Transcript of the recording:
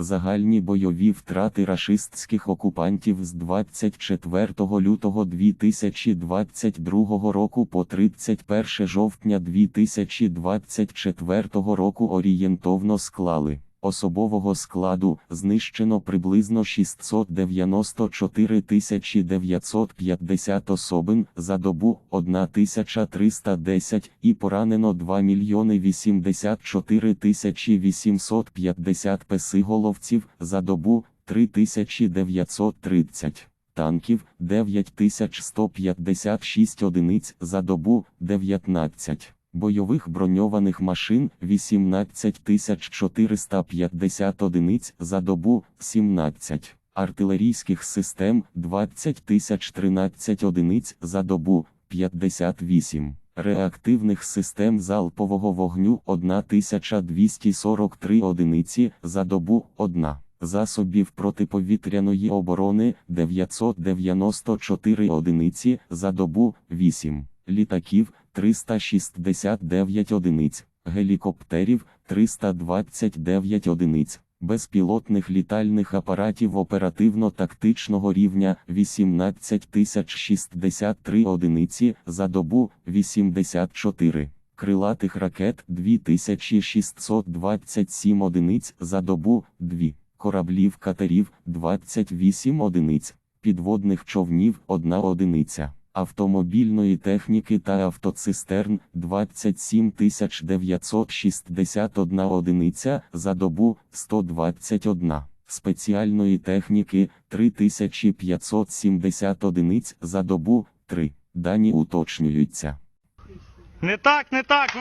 Загальні бойові втрати рашистських окупантів з 24 лютого 2022 року по 31 жовтня 2024 року орієнтовно склали. Особового складу знищено приблизно 694 950 особин за добу 1310 і поранено 2 мільйони 84 850 песиголовців за добу 3930. Танків 9156 одиниць за добу 19 бойових броньованих машин 18450 одиниць за добу 17, артилерійських систем 20013 одиниць за добу 58, реактивних систем залпового вогню 1243 одиниці за добу 1. Засобів протиповітряної оборони 994 одиниці за добу 8, літаків 369 одиниць, гелікоптерів 329 одиниць, безпілотних літальних апаратів оперативно-тактичного рівня 18063 одиниці за добу 84. Крилатих ракет 2627 одиниць за добу 2, кораблів катерів 28 одиниць, підводних човнів 1 одиниця автомобільної техніки та автоцистерн 27 961 одиниця за добу 121, спеціальної техніки 3570 одиниць за добу 3. Дані уточнюються. Не так, не так.